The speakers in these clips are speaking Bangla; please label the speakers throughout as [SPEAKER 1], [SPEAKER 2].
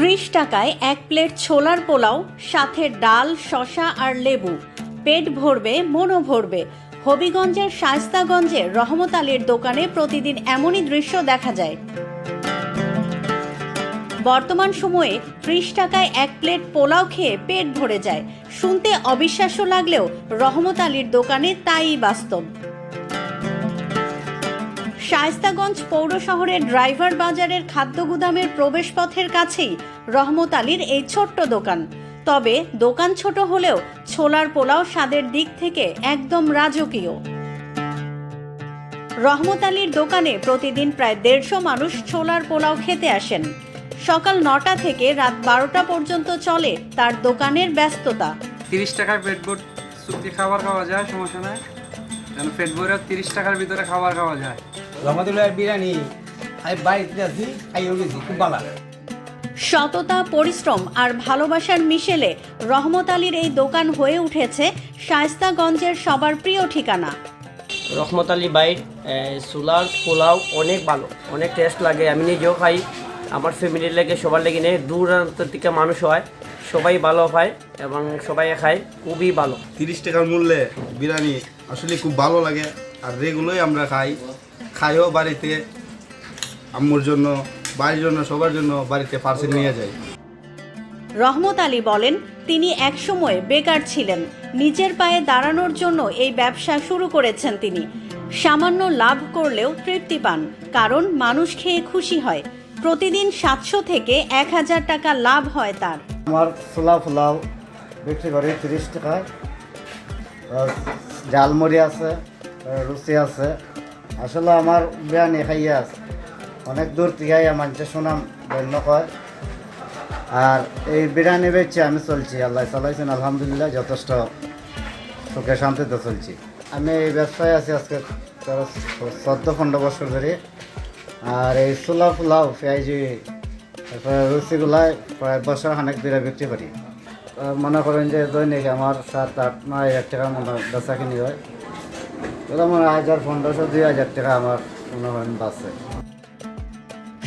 [SPEAKER 1] ত্রিশ টাকায় এক প্লেট ছোলার পোলাও, সাথে ডাল শশা আর লেবু। পেট ভরবে, মনও ভরবে। হবিগঞ্জের শায়স্তাগঞ্জে রহমত আলীর দোকানে প্রতিদিন এমনই দৃশ্য দেখা যায়। বর্তমান সময়ে ত্রিশ টাকায় এক প্লেট পোলাও খেয়ে পেট ভরে যায়। শুনতে অবিশ্বাস্য লাগলেও রহমত আলীর দোকানে তাই বাস্তব। শায়স্তাগঞ্জ পৌর শহরের ড্রাইভার বাজারের খাদ্য গুদামের প্রবেশপথের কাছেই রহমত আলীর এই ছোট্ট দোকান। তবে দোকান ছোট হলেও ছোলার পোলাও স্বাদের দিক থেকে একদম রাজকীয়। রহমত আলীর দোকানে প্রতিদিন প্রায় দেড়শো মানুষ ছোলার পোলাও খেতে আসেন। সকাল নটা থেকে রাত বারোটা পর্যন্ত চলে তার দোকানের ব্যস্ততা।
[SPEAKER 2] তিরিশ টাকার পেট ভর চুক্তি খাবার খাওয়া যায় সমস্যা নাই। তিরিশ টাকার ভিতরে খাবার খাওয়া যায়?
[SPEAKER 3] রহমতুল্লাহ বিরিয়ানি আমি বাড়িতে আছি খাইও গেছি খুব ভালো
[SPEAKER 1] সততা পরিশ্রম আর ভালোবাসার মিশেলে রহমত আলীর এই দোকান হয়ে উঠেছে শায়স্তাগঞ্জের সবার প্রিয় ঠিকানা।
[SPEAKER 4] রহমত আলী বাইর সোলার পোলাও অনেক ভালো অনেক টেস্ট লাগে আমি নিজেও খাই। আমার ফ্যামিলির লেগে সবার লেগে নেই দূর দূরান্ত থেকে মানুষ হয় সবাই ভালো পায় এবং সবাই খায় খুবই ভালো।
[SPEAKER 5] তিরিশ টাকার মূল্যে বিরিয়ানি আসলে খুব ভালো লাগে আর রেগুলোই আমরা খাই। খাইও বাড়িতে আম্মুর জন্য বাড়ির জন্য সবার জন্য বাড়িতে পার্সেল নিয়ে যাই
[SPEAKER 1] রহমত আলী বলেন তিনি একসময় বেকার ছিলেন। নিজের পায়ে দাঁড়ানোর জন্য এই ব্যবসা শুরু করেছেন তিনি। সামান্য লাভ করলেও তৃপ্তি পান কারণ মানুষ খেয়ে খুশি হয়। প্রতিদিন সাতশো থেকে এক হাজার টাকা লাভ হয় তার।
[SPEAKER 6] আমার ছোলা পোলাও বিক্রি করি তিরিশ টাকায়। আর ঝালমুড়ি আছে রুচি আছে। আসলে আমার বিরিয়ানি খাইয়ে আছে। অনেক দূর থেকে মানুষের সুনাম ধন্য কয়। আর এই বিরিয়ানি বেচে আমি চলছি, আল্লাহ চালাইছেন, আলহামদুলিল্লাহ, যথেষ্ট সুখে শান্তিতে চলছি। আমি এই ব্যবসায় আছি আজকে চোদ্দ পনেরো বছর ধরে। আর এই ছোলা পোলাও, পেঁয়াজি, তারপরে রুচিগুলাই প্রায় বছর খানেক ধরে বিক্রি করি। মনে করেন যে দৈনিক আমার সাত আট, নয় হাজার টাকা মনে বেচা কিনি হয়। ওটা হাজার পনেরোশো দুই হাজার টাকা আমার মনে বাঁচে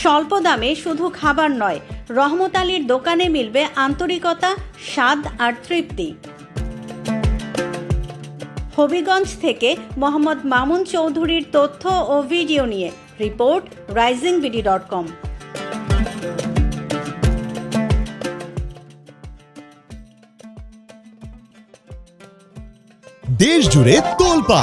[SPEAKER 1] স্বল্প দামে শুধু খাবার নয় রহমত আলীর দোকানে মিলবে আন্তরিকতা স্বাদ আর তৃপ্তি। হবিগঞ্জ থেকে মোহাম্মদ মামুন চৌধুরীর তথ্য ও ভিডিও নিয়ে report rising BD dot com.
[SPEAKER 7] দেশ জুড়ে তোলপা